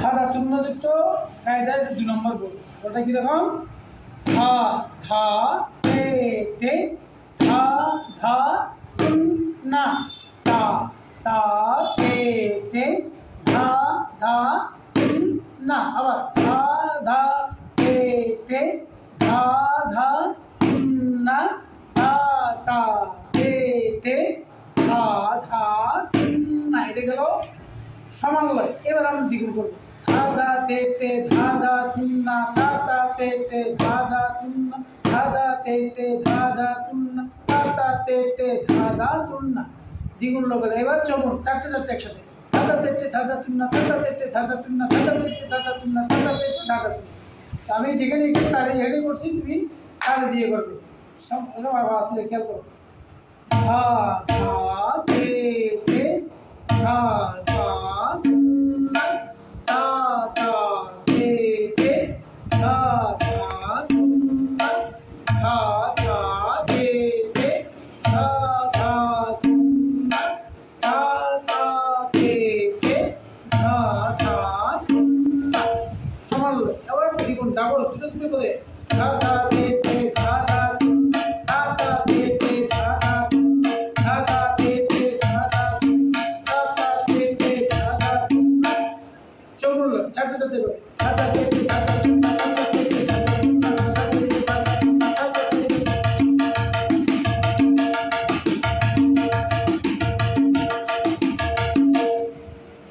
ধাঁধা চূর্ণযুক্ত কায়দায় দুই নম্বর বই। ওটা কীরকম? ধা ধা টে টে ধা ধা না। তা তা টে টে ধা ধা না। আবার ধা ধা টে টে ধা ধা না। তা তা টে টে ধা ধা না। এটা গেল সমানলয়। এবার আমি দ্বিগুণ করব। ধা ধা তে তে ধা ধা তুন্না ধা ধা তে তে ধা ধা তুন্না ধা ধা তে তে ধা ধা তুন্না ধা ধা তে তে ধা ধা তুন্না। দ্বিগুণ লোকের এবার চলুন চারটে চারটে একসাথে। ধা ধা তে তে ধা ধা তুন্না ধা ধা তে তে ধা ধা তুন্না ধা ধা তে তে ধা ধা তুন্না। ধা ধা তে তে ধা ধা তুন্না আমি যেখানে এখানে তারে হেডে করছি, তুমি তারে দিয়ে করবে। সব আছে, খেয়াল করো। ধা ধা ডাবল দুটো দুটো করে ধা ধা দে দে ধা ধা ধা ধা দে দে ধা ধা ধা ধা দে দে ধা ধা ধা চারটে চারটে করে ধা ধা